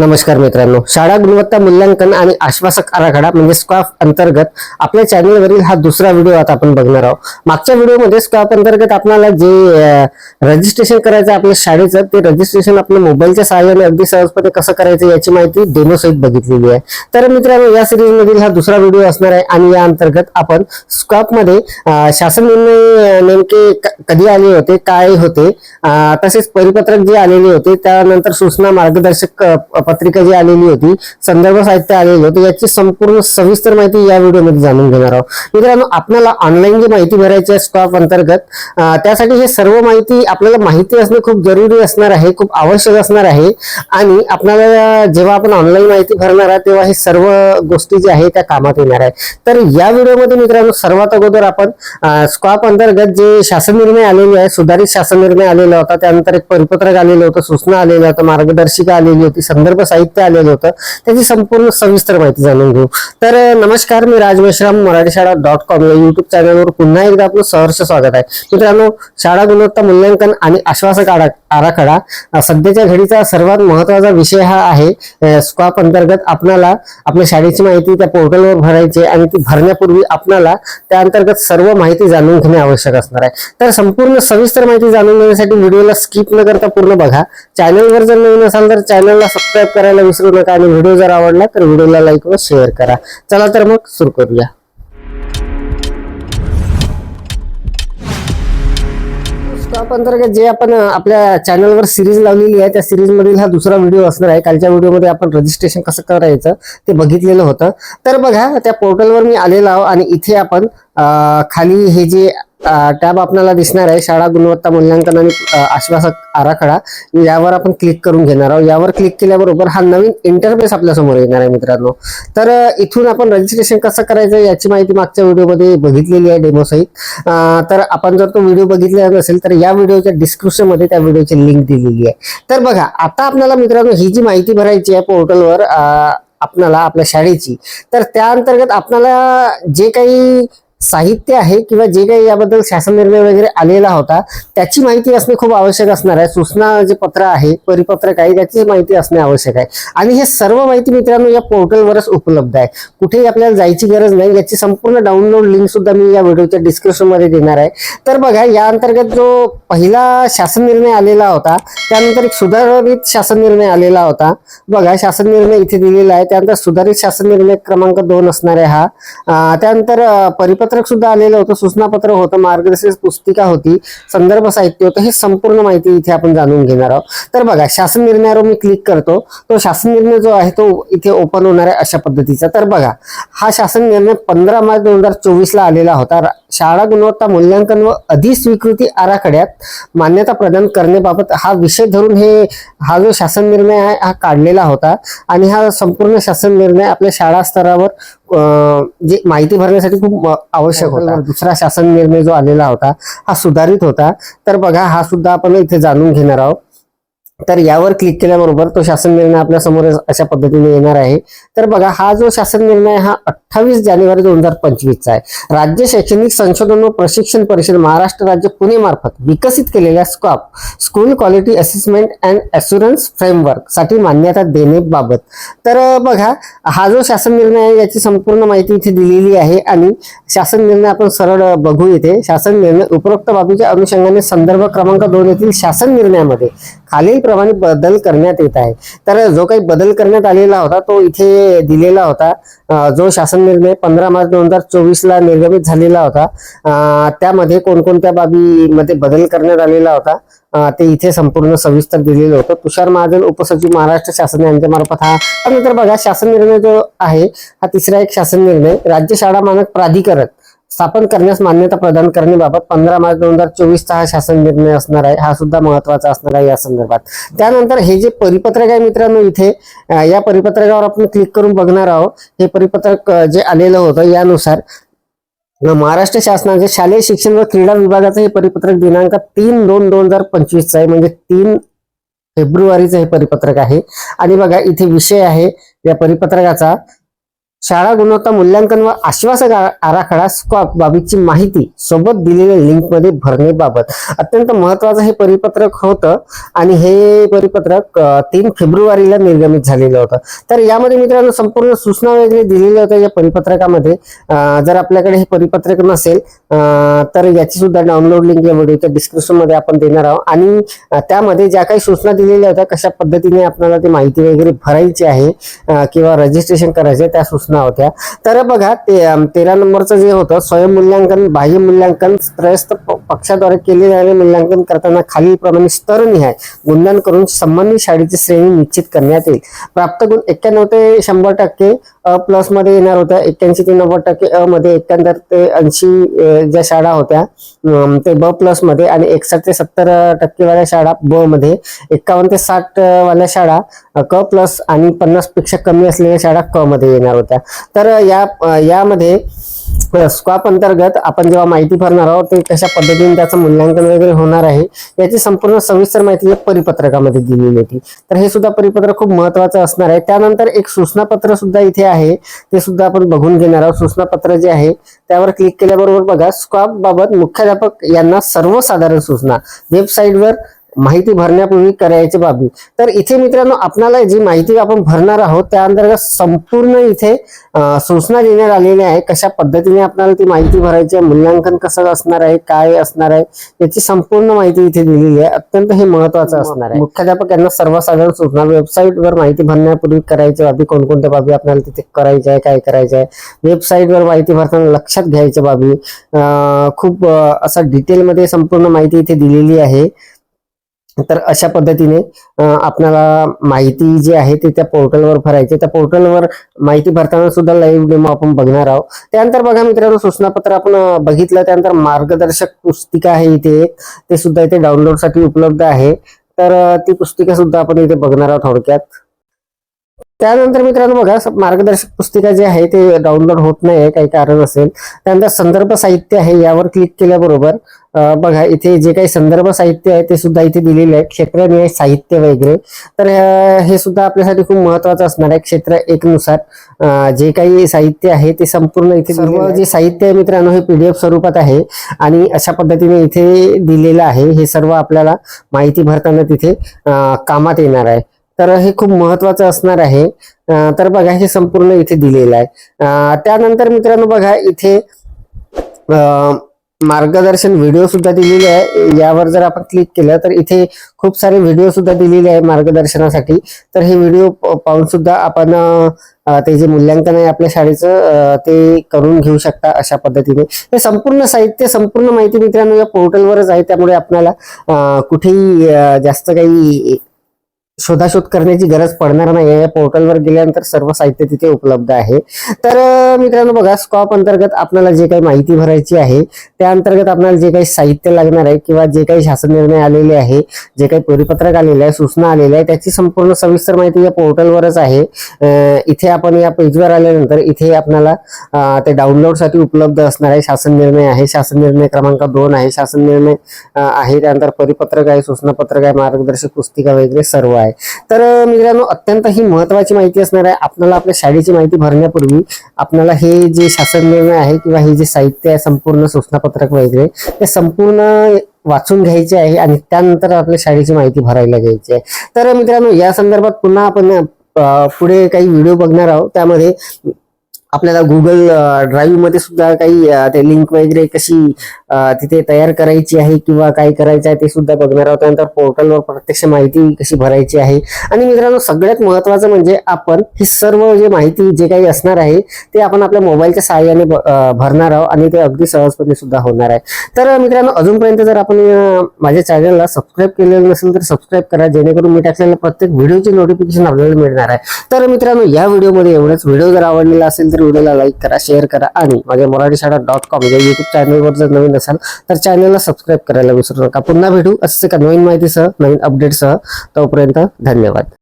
नमस्कार मित्रांनो. शाळा गुणवत्ता मूल्यांकन आणि आश्वासक आराखडा म्हणजे स्क्वॅफ अंतर्गत आपल्या चॅनलवरील हा दुसरा व्हिडिओ आता आपण बघणार आहोत. मागच्या व्हिडिओमध्ये स्क्वॅफ अंतर्गत आपल्याला जे रजिस्ट्रेशन करायचं आहे आपल्या शाळेचं ते रजिस्ट्रेशन आपल्या मोबाईलच्या सहाय्याने अगदी सहजपणे कसं करायचं याची माहिती डेमो सहित बघितलेली आहे. तर मित्रांनो या सिरीज मधील हा दुसरा व्हिडिओ असणार आहे आणि या अंतर्गत आपण स्कॉपमध्ये शासन निर्णय नेमके कधी आले होते काय होते तसेच परिपत्रक जे आलेले होते त्यानंतर सूचना मार्गदर्शक पत्रिका जी आलेली होती संदर्भ साहित्य आलेलं होतं याची संपूर्ण सविस्तर माहिती या व्हिडिओमध्ये जाणून घेणार आहोत. मित्रांनो आपल्याला ऑनलाईन जी माहिती भरायची आहे स्कॉप अंतर्गत त्यासाठी हे सर्व माहिती आपल्याला माहिती असणे खूप जरुरी असणार आहे खूप आवश्यक असणार आहे. आणि आपल्याला जेव्हा आपण ऑनलाईन माहिती भरणार आहे तेव्हा हे सर्व गोष्टी ज्या आहे त्या कामात येणार आहे तर या व्हिडिओमध्ये मित्रांनो सर्वात अगोदर आपण स्कॉप अंतर्गत जे शासन निर्णय आलेले आहे सुधारित शासन निर्णय आलेला होता त्यानंतर एक परिपत्रक आलेलं होतं सूचना आलेल्या होतं मार्गदर्शिका आलेली होती संदर्भ साहित्य आलेलं होतं त्याची संपूर्ण सविस्तर माहिती जाणून घेऊ. तर नमस्कार मी राज मेश्राम मराठी शाळा डॉट कॉम या युट्यूब चॅनलवर पुन्हा एकदा आपलं सहर्ष स्वागत आहे. मित्रांनो शाळा गुणवत्ता मूल्यांकन आणि आश्वासक आराखडा सध्याच्या घडीचा सर्वात महत्त्वाचा विषय हा आहे स्कॉप अंतर्गत आपणाला आपल्या शाळेची माहिती त्या पोर्टलवर भरायची आहे आणि ती भरण्यापूर्वी आपणाला त्या अंतर्गत सर्व माहिती जाणून घेणे आवश्यक असणार आहे. तर संपूर्ण सविस्तर माहिती जाणून घेण्यासाठी व्हिडिओला स्किप न करता पूर्ण बघा. चॅनलवर जर नवीन असाल तर चॅनलला सबस्क्राईब करायला विसरू नका आणि व्हिडिओ जर आवडला तर व्हिडिओला लाईक व शेअर करा. चला तर मग सुरू करूया. स्टॉप अंतर्गत जे आपण आपल्या चॅनलवर सिरीज लावलेली आहे त्या सिरीज मधील हा दुसरा व्हिडिओ असणार आहे. कालच्या व्हिडिओमध्ये आपण रजिस्ट्रेशन कसं करायचं ते बघितलेलं होतं. तर बघा त्या पोर्टलवर मी आलेलो आहो आणि इथे आपण खाली हे जे टॅब आपल्याला दिसणार आहे. शाळा गुणवत्ता मूल्यांकन आणि आश्वासक आराखडा. यावर आपण क्लिक करून घेणार आहोत. यावर क्लिक केल्याबरोबर हा नवीन इंटरफेस आपल्यासमोर येणार आहे मित्रांनो. तर इथून आपण रजिस्ट्रेशन कसं करायचं याची माहिती मागच्या व्हिडिओमध्ये बघितलेली आहे डेमो सहित. तर आपण जर तो व्हिडिओ बघितलेला नसेल तर या व्हिडिओच्या डिस्क्रिप्शनमध्ये त्या व्हिडिओची लिंक दिलेली आहे. तर बघा आता आपल्याला मित्रांनो ही जी माहिती भरायची आहे पोर्टलवर आपल्याला आपल्या शाळेची तर त्या अंतर्गत आपल्याला जे काही साहित्य आहे किंवा जे काही याबद्दल शासन निर्णय वगैरे आलेला होता त्याची माहिती असणे खूप आवश्यक असणार आहे. सूचना जे पत्र आहे परिपत्रक आहे त्याची माहिती असणे आवश्यक आहे. आणि हे सर्व माहिती मित्रांनो या पोर्टलवरच उपलब्ध आहे. कुठेही आपल्याला जायची गरज नाही. याची संपूर्ण डाउनलोड लिंक सुद्धा मी या व्हिडिओच्या डिस्क्रिप्शनमध्ये देणार आहे. तर बघा या अंतर्गत जो पहिला शासन निर्णय आलेला होता त्यानंतर एक सुधारित शासन निर्णय आलेला होता. बघा शासन निर्णय इथे दिलेला आहे. त्यानंतर सुधारित शासन निर्णय क्रमांक दोन असणार आहे हा. त्यानंतर परिपत्र पत्रक सुद्धा आलेलं होतं सूचनापत्र होतं मार्गदर्शक पुस्तिका होती संदर्भ साहित्य होतं हे संपूर्ण माहिती इथे आपण जाणून घेणार आहोत. तर बघा शासन निर्णयावर मी क्लिक करतो. तो शासन निर्णय जो आहे तो इथे ओपन होणार आहे अशा पद्धतीचा. तर बघा हा शासन निर्णय पंधरा मार्च दोन हजार चोवीस ला आलेला होता. शाळा गुणवत्ता मूल्यांकन व अधिस्वीकृती आराखड्यात मान्यता प्रदान करण्याबाबत हा विषय धरून हे हा जो शासन निर्णय आहे हा काढलेला होता. आणि हा संपूर्ण शासन निर्णय आपल्या शाळा स्तरावर जे माहिती भरण्यासाठी खूप आवश्यक होता. दुसरा शासन निर्णय जो आलेला होता हा सुधारित होता. तर बघा हा सुद्धा आपण इथे जाणून घेणार आहोत. तर यावर क्लिक केल्याबरोबर तो शासन निर्णय आपल्यासमोर अशा पद्धतीने येणार आहे. तर बघा हा जो शासन निर्णय हा अठ्ठावीस जानेवारी दोन हजार पंचवीसचा आहे. राज्य शैक्षणिक संशोधन व प्रशिक्षण परिषद महाराष्ट्र राज्य पुणे मार्फत विकसित केलेल्या scope school quality assessment and assurance फ्रेमवर्कसाठी मान्यता देण्याबाबत. तर बघा हा जो शासन निर्णय आहे याची संपूर्ण माहिती इथे दिलेली आहे आणि शासन निर्णय आपण सरळ बघू येथे शासन निर्णय उपरोक्त बाबीच्या अनुषंगाने संदर्भ क्रमांक दोन येथील शासन निर्णयामध्ये खालीलप्रमाणे बदल करण्यात येत आहे. तर जो काही बदल करण्यात आलेला होता तो इथे दिलेला होता. जो शासन निर्णय पंधरा मार्च दोन हजार चोवीस ला निर्गमित झालेला होता त्यामध्ये कोणकोणत्या बाबीमध्ये बदल करण्यात आलेला होता ते इथे संपूर्ण सविस्तर दिलेलं होतं. तुषार महाजन उपसचिव महाराष्ट्र शासन यांच्या मार्फत हा त्यानंतर बघा शासन निर्णय जो आहे हा तिसरा एक शासन निर्णय. राज्य शाळा मानक प्राधिकरण स्थापन करण्यास मान्यता प्रदान करण्याबाबत पंधरा मार्च दोन हजार चोवीसचा हा शासन निर्णय असणार आहे. हा सुद्धा महत्त्वाचा असणार आहे या संदर्भात. त्यानंतर हे जे परिपत्रक आहे मित्रांनो इथे या परिपत्रकावर आपण क्लिक करून बघणार आहोत. हे परिपत्रक जे आलेलं होतं यानुसार महाराष्ट्र शासनाचे शालेय शिक्षण व क्रीडा विभागाचं हे परिपत्रक दिनांक तीन दोन दोन हजार पंचवीसचं आहे. म्हणजे तीन फेब्रुवारीचं हे परिपत्रक आहे. आणि बघा इथे विषय आहे या परिपत्रकाचा. शाळा गुणवत्ता मूल्यांकन व आश्वासक आराखडा स्कॉप बाबीची माहिती सोबत दिलेल्या लिंकमध्ये भरण्याबाबत अत्यंत महत्वाचं हे परिपत्रक होतं आणि हे परिपत्रक तीन फेब्रुवारीला निर्गमित झालेलं होतं. तर यामध्ये मित्रांनो संपूर्ण सूचना वगैरे दिलेल्या होत्या या परिपत्रकामध्ये. जर आपल्याकडे हे परिपत्रक नसेल तर याची सुद्धा डाउनलोड लिंक या व्हिडिओच्या डिस्क्रिप्शनमध्ये आपण देणार आहोत. आणि त्यामध्ये ज्या काही सूचना दिलेल्या होत्या कशा पद्धतीने आपल्याला ती माहिती वगैरे भरायची आहे किंवा रजिस्ट्रेशन करायचे त्या सूचना होत्या. तर बघा ते तेरा नंबरचं जे होतं स्वयंमूल्यांकन बाह्य मूल्यांकन त्रयस्थ प- पक्षाद्वारे केले जाणारे मूल्यांकन करताना खालीलप्रमाणे स्तरनिहाय गुणदान करून संबंधित शाळेची श्रेणी निश्चित करण्यात येईल. प्राप्त गुण एक्क्याण्णव ते शंभर टक्के अ प्लसमध्ये येणार होत्या एक्क्याऐंशी ते नव्वद टक्के अ मध्ये एक्क्याहत्तर ते ऐंशी ज्या शाळा होत्या ते ब प्लसमध्ये आणि एकसष्ट ते सत्तर टक्केवाल्या शाळा ब मध्ये एकावन्न ते साठ वाल्या शाळा क प्लस आणि पन्नासपेक्षा कमी असलेल्या शाळा क मध्ये येणार होत्या. तर या यामध्ये स्कॉप अंतर्गत आपण जेव्हा माहिती भरणार आहोत ते कशा पद्धतीने त्याचं मूल्यांकन वगैरे होणार आहे याची संपूर्ण सविस्तर माहिती परिपत्रकामध्ये दिलेली होती. तर हे सुद्धा परिपत्रक खूप महत्वाचं असणार आहे. त्यानंतर एक सूचनापत्र सुद्धा इथे आहे. ते सुद्धा आपण बघून घेणार आहोत. सूचनापत्र जे आहे त्यावर क्लिक केल्याबरोबर बघा स्कॉप बाबत मुख्याध्यापक यांना सर्वसाधारण सूचना. वेबसाईटवर माहिती भरण्यापूर्वी करायची बाबी. तर इथे मित्रांनो आपणाला जी माहिती आपण भरणार आहोत त्या अंतर्गत संपूर्ण इथे सूचना देण्यात आलेल्या आहे कशा पद्धतीने आपल्याला ती माहिती भरायची आहे मूल्यांकन कसं असणार आहे काय असणार आहे याची संपूर्ण माहिती इथे दिलेली आहे. अत्यंत हे महत्वाचं असणार आहे. मुख्याध्यापक यांना सर्वसाधारण सूचना वेबसाईटवर माहिती भरण्यापूर्वी करायच्या बाबी कोणकोणत्या बाबी आपल्याला तिथे करायच्या आहे काय करायचं आहे वेबसाईटवर माहिती भरताना लक्षात घ्यायच्या बाबी खूप असं डिटेलमध्ये संपूर्ण माहिती इथे दिलेली आहे. तर अशा पद्धतीने आपल्याला माहिती जी आहे ती त्या पोर्टलवर भरायची. त्या पोर्टलवर माहिती भरताना सुद्धा लाईव्ह डेमो आपण बघणार आहोत. त्यानंतर बघा मित्रांनो सूचनापत्र आपण बघितलं. त्यानंतर मार्गदर्शक पुस्तिका आहे इथे. ते सुद्धा इथे डाउनलोडसाठी उपलब्ध आहे. तर ती पुस्तिका सुद्धा आपण इथे बघणार आहोत थोडक्यात. त्यानंतर मित्रांनो बघा मार्गदर्शक पुस्तिका जे आहे ते डाउनलोड होत नाही काही कारण असेल. त्यानंतर संदर्भ साहित्य आहे यावर क्लिक केल्याबरोबर बघा इथे जे काही संदर्भ साहित्य आहे ते सुद्धा इथे दिलेले आहे. क्षेत्रनिहाय साहित्य वगैरे. तर हे सुद्धा आपल्यासाठी खूप महत्वाचं असणार आहे. क्षेत्र एक नुसार जे काही साहित्य आहे ते संपूर्ण इथे सर्व जे साहित्य आहे मित्रांनो हे पीडीएफ स्वरूपात आहे आणि अशा पद्धतीने इथे दिलेलं आहे. हे सर्व आपल्याला माहिती भरताना तिथे कामात येणार आहे. तर हे खूप महत्वाचं असणार आहे. तर बघा हे संपूर्ण इथे दिलेलं आहे. त्यानंतर मित्रांनो बघा इथे मार्गदर्शन व्हिडिओ सुद्धा दिलेले आहे. यावर जर आपण क्लिक केलं तर इथे खूप सारे व्हिडिओ सुद्धा दिलेले आहे मार्गदर्शनासाठी. तर हे व्हिडिओ पाहून सुद्धा आपण ते जे मूल्यांकन आहे आपल्या शाळेचं ते करून घेऊ शकता अशा पद्धतीने. हे संपूर्ण साहित्य संपूर्ण माहिती मित्रांनो या पोर्टलवरच आहे. त्यामुळे आपल्याला कुठेही जास्त काही शोधाशोध करण्याची गरज पडणार नाही या पोर्टलवर गेल्यानंतर सर्व साहित्य तिथे उपलब्ध आहे. तर मित्रांनो बघा स्कॉप अंतर्गत आपल्याला जे काही माहिती भरायची आहे त्या अंतर्गत आपल्याला जे काही साहित्य लागणार आहे किंवा जे काही शासन निर्णय आलेले आहे जे काही परिपत्रक आलेले आहे सूचना आलेल्या आहे त्याची संपूर्ण सविस्तर माहिती या पोर्टलवरच आहे. इथे आपण या पेजवर आल्यानंतर इथे आपल्याला ते डाउनलोडसाठी उपलब्ध असणार आहे शासन निर्णय आहे. शासन निर्णय क्रमांक दोन आहे. शासन निर्णय आहे. त्यानंतर परिपत्रक आहे सूचनापत्रक आहे मार्गदर्शक पुस्तिका वगैरे सर्व आहे. तर मित्रांनो अत्यंत ही महत्वाची माहिती असणार आहे. आपल्याला आपल्या शाळेची माहिती भरण्यापूर्वी आपल्याला हे जे शासन निर्णय आहे किंवा हे जे साहित्य आहे संपूर्ण सूचनापत्रक वगैरे ते संपूर्ण वाचून घ्यायचे आहे आणि त्यानंतर आपल्या शाळेची माहिती भरायला घ्यायची आहे. तर मित्रांनो या संदर्भात पुन्हा आपण पुढे काही व्हिडिओ बघणार आहोत. त्यामध्ये आपल्याला गुगल ड्राईव्हमध्ये सुद्धा काही ते लिंक वगैरे कशी तिथे तयार करायची आहे किंवा काय करायचं आहे ते सुद्धा बघणार आहोत. त्यानंतर पोर्टलवर प्रत्यक्ष माहिती कशी भरायची आहे. आणि मित्रांनो सगळ्यात महत्वाचं म्हणजे आपण ही सर्व जे माहिती जे काही असणार आहे ते आपण आपल्या मोबाईलच्या सहाय्याने भरणार आहोत आणि ते अगदी सहजपणे सुद्धा होणार आहे. तर मित्रांनो अजूनपर्यंत जर आपण माझ्या चॅनलला सबस्क्राईब केलेलं नसेल तर सबस्क्राईब करा जेणेकरून मी टाकलेल्या प्रत्येक व्हिडिओची नोटिफिकेशन आपल्याला मिळणार आहे. तर मित्रांनो या व्हिडिओमध्ये एवढंच. व्हिडिओ जर आवडलेला असेल तर व्हिडिओला लाईक करा शेअर करा आणि माझ्या मराठी शाळा डॉट कॉम या युट्यूब चॅनलवर जर नवीन असाल तर चॅनलला सबस्क्राईब करायला विसरू नका. पुन्हा भेटू असे का नवीन माहितीसह नवीन अपडेटसह तोपर्यंत धन्यवाद.